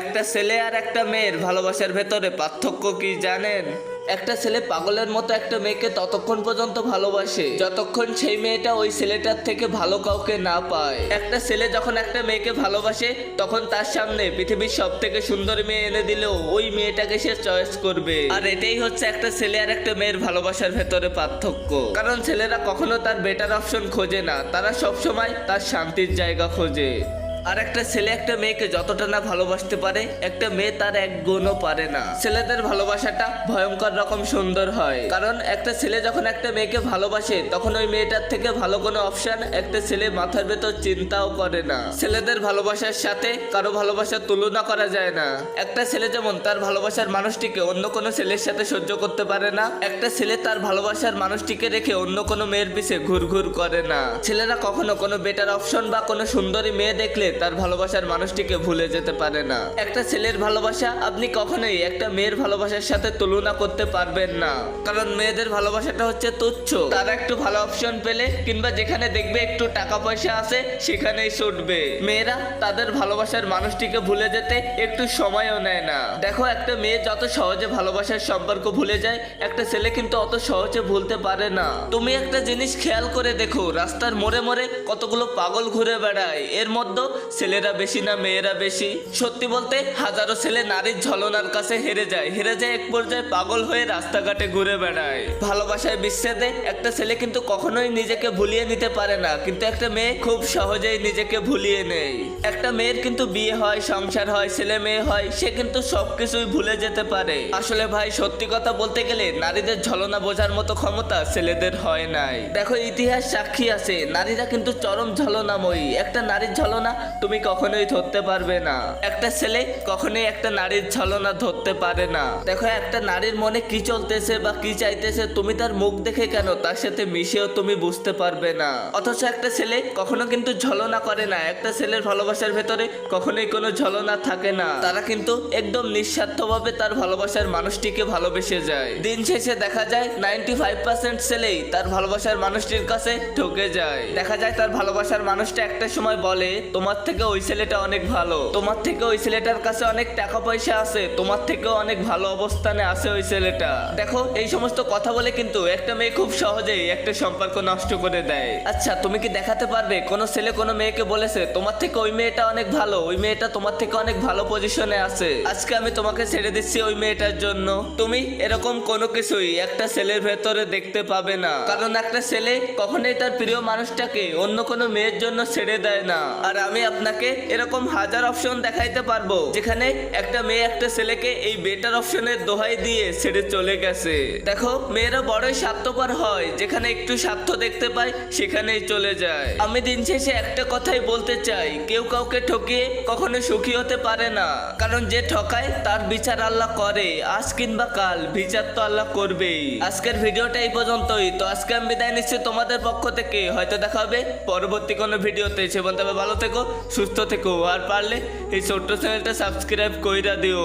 একটা ছেলে আর একটা মেয়ের ভালোবাসার ভেতরে পার্থক্য কি জানেন? একটা ছেলে পাগলের মতো একটা মেয়েকে ততক্ষণ পর্যন্ত ভালোবাসে, যতক্ষণ সেই মেয়েটা ওই ছেলেটার থেকে ভালো কাউকে না পায়। একটা ছেলে যখন একটা মেয়েকে ভালোবাসে, তখন তার সামনে পৃথিবীর সব থেকে সুন্দর মেয়ে এনে দিলেও ওই মেয়েটাকে সে চয়েস করবে। আর এটাই হচ্ছে একটা ছেলে আর একটা মেয়ের ভালোবাসার ভেতরে পার্থক্য। কারণ ছেলেরা কখনো তার বেটার অপশন খোঁজে না, তারা সবসময় তার শান্তির জায়গা খোঁজে। আর একটা ছেলে, একটা মেয়েকে যতটা না ভালোবাসতে পারে, একটা মেয়ে তার এক গুণও পারে না। ছেলেদের ভালোবাসাটা ভয়ঙ্কর রকম সুন্দর হয়। কারণ একটা ছেলে যখন একটা মেয়েকে ভালোবাসে, তখন ওই মেয়েটার থেকে ভালো কোনো অপশন একটা ছেলে মাথার ভেতর চিন্তাও করে না। ছেলেদের ভালোবাসার সাথে কারও ভালোবাসার তুলনা করা যায় না। একটা ছেলে যেমন তার ভালোবাসার মানুষটিকে অন্য কোনো ছেলের সাথে সহ্য করতে পারে না, একটা ছেলে তার ভালোবাসার মানুষটিকে রেখে অন্য কোনো মেয়ের পিছে ঘুরঘুর করে না। ছেলেরা কখনো কোনো বেটার অপশন বা কোনো সুন্দরী মেয়ে দেখলে তার ভালোবাসার মানুষটিকে ভুলে যেতে পারে না। একটা ছেলের ভালোবাসা আপনি কখনোই একটা মেয়ের ভালোবাসার সাথে তুলনা করতে পারবেন না। কারণ মেয়েদের ভালোবাসাটা হচ্ছে তুচ্ছ। তারা একটু ভালো অপশন পেলে কিংবা যেখানে দেখবে একটু টাকা পয়সা আছে, সেখানেই ছুটবে। মেয়েরা তাদের ভালোবাসার মানুষটিকে ভুলে যেতে একটু সময়ও নেয় না। দেখো, একটা মেয়ে যত সহজে ভালোবাসার সম্পর্ক ভুলে যায়, একটা ছেলে কিন্তু অত সহজে ভুলতে পারে না। তুমি একটা জিনিস খেয়াল করে দেখো, রাস্তার মোড়ে মোড়ে কতগুলো পাগল ঘুরে বেড়ায়। এর মধ্যে ছেলেরা বেশি না মেয়েরা বেশি? সত্যি বলতে, হাজারো ছেলে নারীর ঝলনার কাছে হেরে যায়। হেরে যায় এক পর্যায়ে পাগল হয়ে রাস্তাঘাটে ঘুরে বেড়ায়। ভালোবাসায় বিচ্ছেদে একটা ছেলে কিন্তু কখনোই নিজেকে ভুলিয়ে নিতে পারে না। কিন্তু একটা মেয়ে খুব সহজেই নিজেকে ভুলিয়ে নেয়। একটা মেয়ের কিন্তু বিয়ে হয়, সংসার হয়, ছেলে মেয়ে হয়, সে কিন্তু সবকিছুই ভুলে যেতে পারে। আসলে ভাই, সত্যি কথা বলতে গেলে নারীদের ঝলনা বোঝার মতো ক্ষমতা ছেলেদের হয় নাই। দেখো, ইতিহাস সাক্ষী আছে। নারীরা কিন্তু চরম ঝলনাময়ী। একটা নারীর ঝলনা তুমি কখনোই ধরতে পারবে না। একটা ছেলে কখনোই একটা নারীর ছলনা ধরতে পারে না। দেখো, একটা নারীর মনে কি চলতেছে বা কি চাইতেছে, তুমি তার মুখ দেখে কেন? তার সাথে মিশেও তুমি বুঝতে পারবে না। অথচ একটা ছেলে কখনো কিন্তু ঝলনা করে না। একটা ছেলের ভালোবাসার ভেতরে কখনোই কোনো ঝলনা থাকে না। তারা কিন্তু একদম নিঃস্বার্থভাবে তার ভালোবাসার মানুষটিকে ভালোবেসে যায়। দিন শেষে দেখা যায় নাইনটি ফাইভ পার্সেন্ট ছেলেই তার ভালোবাসার মানুষটির কাছে ঠকে যায়। দেখা যায়, তার ভালোবাসার মানুষটা একটা সময় বলে, তোমার থেকে ওই ছেলেটা অনেক ভালো। তোমার থেকে ওই ছেলেটার কাছে অনেক টাকা পয়সা আছে। তোমার থেকেও অনেক ভালো অবস্থানে আছে ওই ছেলেটা। দেখো, এই সমস্ত কথা বলে কিন্তু একটা মেয়ে খুব সহজেই একটা সম্পর্ক নষ্ট করে দেয়। আচ্ছা তুমি কি দেখাতে পারবে? কোনো ছেলে কোনো মেয়েকে বলেছে, তোমার থেকে ওই মেয়েটা অনেক ভালো, ওই মেয়েটা তোমার থেকে অনেক ভালো পজিশনে আছে। আজকে আমি তোমাকে ছেড়ে দিচ্ছি ওই মেয়েটার জন্য। তুমি এরকম কোনো কিছুই একটা ছেলের ভেতরে দেখতে পাবে না। কারণ একটা ছেলে কখনোই তার প্রিয় মানুষটাকে অন্য কোনো মেয়ের জন্য ছেড়ে দেয় না। আর আমি আপনাকে এরকম হাজার অপশন দেখাইতে পারব। যেখানে একটা মেয়ে একটা ছেলেকে এই বেটার অপশনের দোহাই দিয়ে ছেড়ে চলে গেছে। দেখো, মেয়েরা বড়ই স্বার্থপর হয়। যেখানে একটু স্বার্থ দেখতে পায়, সেখানেই চলে যায়। আমি দিন শেষে একটা কথাই বলতে চাই। কেউ কাউকে ঠকিয়ে কখনো সুখী হতে পারে না। কারণ যে ঠকায়, তার বিচার আল্লাহ করে। আজ কিংবা কাল, বিচার তো আল্লাহ করবেই। আজকের ভিডিওটা এই পর্যন্তই। তো আজকে আমি বিদায় নিচ্ছি তোমাদের পক্ষ থেকে। হয়তো দেখা হবে পরবর্তী কোনো ভিডিওতে। সে বলতে হবে ভালো থেকো। সুস্থ থেকো আর পারলে এই ছোট্ট চ্যানেলটা সাবস্ক্রাইব কইরা দিও।